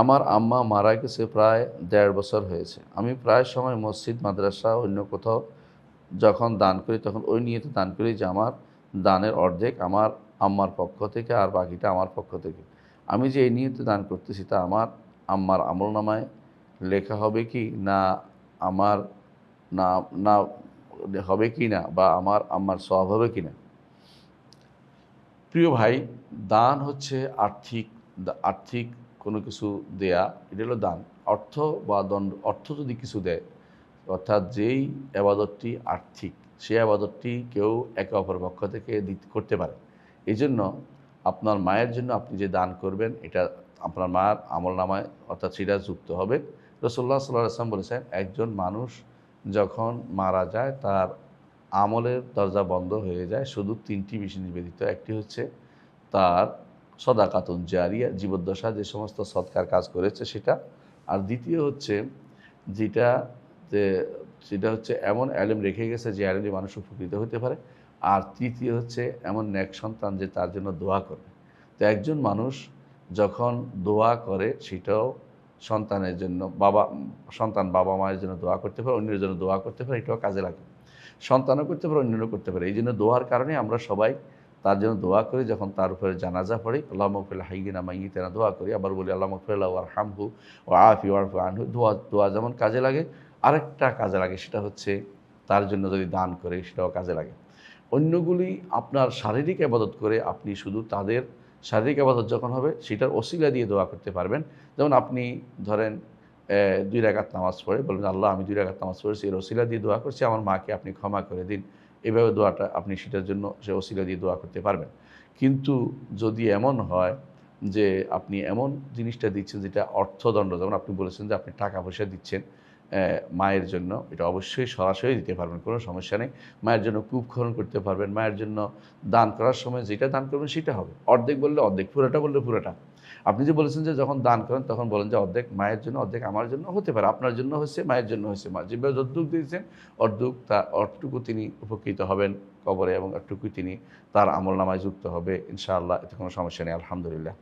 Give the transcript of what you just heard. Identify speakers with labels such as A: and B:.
A: আমার আম্মা মারা গেছে প্রায় দেড় বছর হয়েছে। আমি প্রায় সময় মসজিদ, মাদ্রাসা, অন্য কোথাও যখন দান করি, তখন ওই নিয়েতে দান করি যে আমার দানের অর্ধেক আমার আম্মার পক্ষ থেকে আর বাকিটা আমার পক্ষ থেকে। আমি যে এই নিয়েতে দান করতেছি তা আমার আম্মার আমল নামায় লেখা হবে কি না আমার না না হবে কি না বা আমার আম্মার সব হবে কি না? প্রিয় ভাই, দান হচ্ছে আর্থিক আর্থিক কোনো কিছু দেয়া, এটা হলো দান। অর্থ বা দণ্ড, অর্থ যদি কিছু দেয়, অর্থাৎ যেই আবাদতটি আর্থিক, সেই আবাদতটি কেউ একে অপর পক্ষ থেকে করতে পারে। এই জন্য আপনার মায়ের জন্য আপনি যে দান করবেন, এটা আপনার মায়ের আমল নামায় অর্থাৎ সেটা যুক্ত হবে। রসল্লাহ সাল্লাহ আসলাম বলেছেন, একজন মানুষ যখন মারা যায়, তার আমলের দরজা বন্ধ হয়ে যায়। শুধু তিনটি বিষয় নিবেদিত একটি হচ্ছে তার সদাকাতুন জারিয়া জীবদ্দশা যে সমস্ত সৎকার কাজ করেছে সেটা। আর দ্বিতীয় হচ্ছে যেটা যে, সেটা হচ্ছে এমন অ্যালেম রেখে গেছে যে অ্যালেমে মানুষ উপকৃত হতে পারে। আর তৃতীয় হচ্ছে এমন ন্যাক সন্তান যে তার জন্য দোয়া করবে তো একজন মানুষ যখন দোয়া করে সেটাও সন্তানের জন্য, বাবা, সন্তান বাবা মায়ের জন্য দোয়া করতে পারে, অন্যের জন্য দোয়া করতে পারে, এটাও কাজে লাগে। সন্তানও করতে পারে অন্যও করতে পারে। এই জন্য দোয়ার কারণে আমরা সবাই তার জন্য দোয়া করি, যখন তার উপরে জানাজা পড়ি আল্লাহ মকফিল হাইগিনা মাইগি তেনা দোয়া করি, আবার বলি আল্লাহ মকফিল্লা ওয়ার হামহু ও আফি ওয়ারফু আনহু। দোয়া দোয়া যেমন কাজে লাগে, আরেকটা কাজে লাগে, সেটা হচ্ছে তার জন্য যদি দান করে, সেটাও কাজে লাগে। অন্যগুলি আপনার শারীরিক আবাদত করে আপনি শুধু তাদের শারীরিক আবাদত যখন হবে, সেটার অসিলা দিয়ে দোয়া করতে পারবেন। যেমন আপনি ধরেন দুই রাকাত নামাজ পড়ে। বলবেন, আল্লাহ, আমি দুই রাকাত নামাজ পড়েছি এর ওসিলা দিয়ে দোয়া করছি। আমার মাকে আপনি ক্ষমা করে দিন। এভাবে দোয়াটা আপনি সেটার জন্য সে ওসিলা দিয়ে দোয়া করতে পারবেন। কিন্তু যদি এমন হয় যে আপনি এমন জিনিসটা দিচ্ছেন যেটা অর্থদণ্ড, যেমন আপনি বলেছেন যে আপনি টাকা পয়সা দিচ্ছেন মায়ের জন্য, এটা অবশ্যই সরাসরি দিতে পারবেন, কোনো সমস্যা নেই। মায়ের জন্য কূপ খনন করতে পারবেন, মায়ের জন্য দান করার সময় যেটা দান করবেন সেটা হবে। অর্ধেক বললে অর্ধেক, পুরোটা বললে পুরোটা। আপনি যে বলেছেন যে যখন দান করেন তখন বলেন যে অর্ধেক মায়ের জন্য, অর্ধেক আমার জন্য হতে পারে, আপনার জন্য হচ্ছে মায়ের জন্য হচ্ছে মা যেভাবে যতটুকু দিয়েছেন, অর্ধেক তা, অর্ধটুকু তিনি উপকৃত হবেন কবরে এবং অর্ধটুকু তিনি তার আমল নামায় যুক্ত হবে। ইনশাআল্লাহ, এতে কোনো সমস্যা নেই। আলহামদুলিল্লাহ।